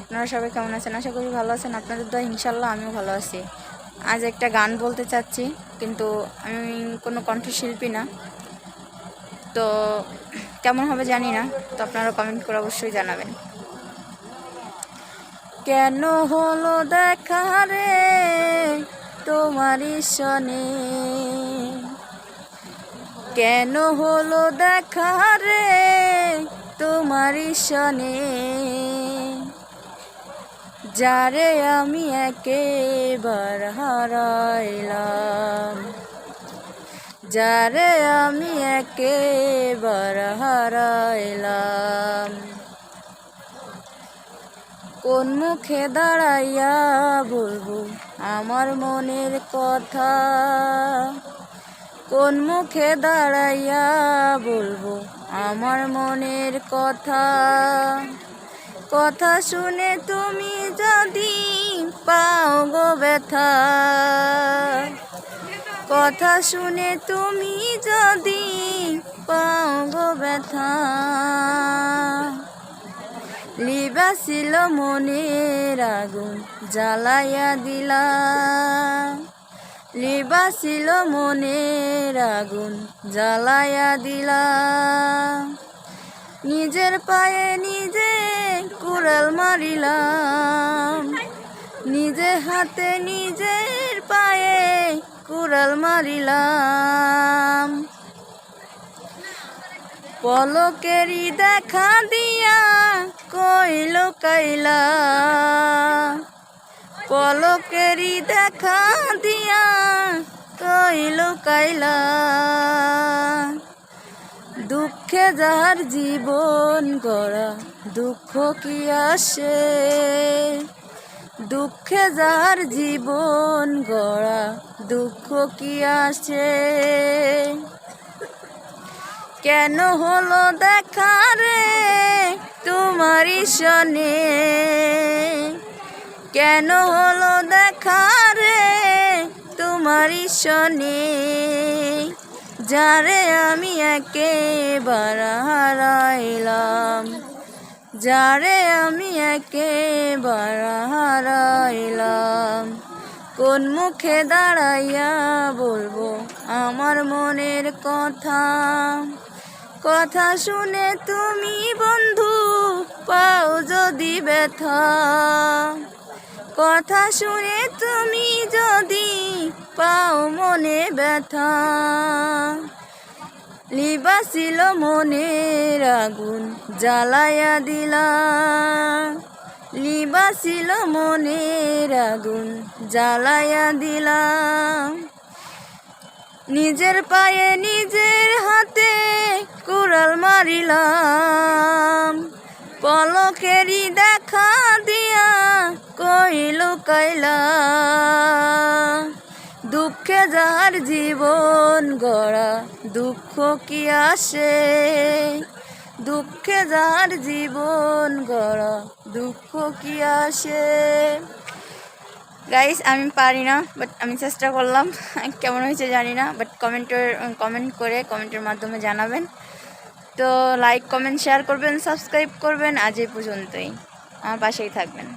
আপনারা সবাই কেমন আছেন? আশা করি ভালো আছেন। আপনাদের দয় ইনশাল্লাহ আমিও ভালো আছি। আজ একটা গান বলতে চাচ্ছি, কিন্তু আমি কোনো কণ্ঠশিল্পী না। তো কেমন হবে জানি না, তো আপনারা কমেন্ট করে অবশ্যই জানাবেন। কেন হলো দেখা রে তোমারই সনে কেন হলো দেখা রে তোমারই সনে যারে আমি একেবার হারাইলাম। যারে আমি একেবার হারাইলাম। কোন মুখে দাঁড়াইয়া বলব আমার মনের কথা? কোন মুখে দাঁড়াইয়া বলব আমার মনের কথা? কথা শুনে তুমি যদি পাও গো ব্যথা। কথা শুনে তুমি যদি পাও গো ব্যথা। লিবাসিল মনের আগুন জ্বালাইয়া দিলা। লিবাসিল মনের আগুন জ্বালাইয়া দিলা। নিজের পায়ে নিজে কুড়াল মারিলাম। নিজে হাতে নিজের পায়ে কুড়াল মারিলাম। পলকেরই দেখা দিয়া কইল কাইলা। পলকেরই দেখা দিয়া কইল কাইলা। দুঃখে যার জীবন গড়া দুঃখ কি আসে? দুঃখে যার জীবন গড়া, দুঃখ কি আসে? কেন হলো দেখা রে তোমারই সনে কেন হলো দেখা রে তোমারই সনে যারে আমি একেবার হারাইলাম। যারে আমি একেবার হারাইলাম, কোন মুখে দাঁড়াইয়া বলব আমার মনের কথা? কথা শুনে তুমি বন্ধু পাও যদি ব্যথা। কথা শুনে তুমি যদি পাও মনে ব্যথা। লিবাসিল মনের আগুন জ্বালাইয়া দিলা। লিবাসিল মনের আগুন জ্বালাইয়া দিলা। নিজের পায়ে নিজের হাতে কুড়াল মারিলাম। পলকেরই দেখা দিয়া কইল কাইলা দুঃখে যার জীবন গড়া, দুঃখ কি আসে? দুঃখে যার জীবন গড়া, দুঃখ কি আসে? গাইস আমি পারি না বাট আমি চেষ্টা করলাম। কেমন হয়েছে জানি না বাট কমেন্টের কমেন্ট করে কমেন্টের মাধ্যমে জানাবেন। তো লাইক কমেন্ট শেয়ার করবেন সাবস্ক্রাইব করবেন আজ এই পর্যন্তই। আমার পাশেই থাকবেন।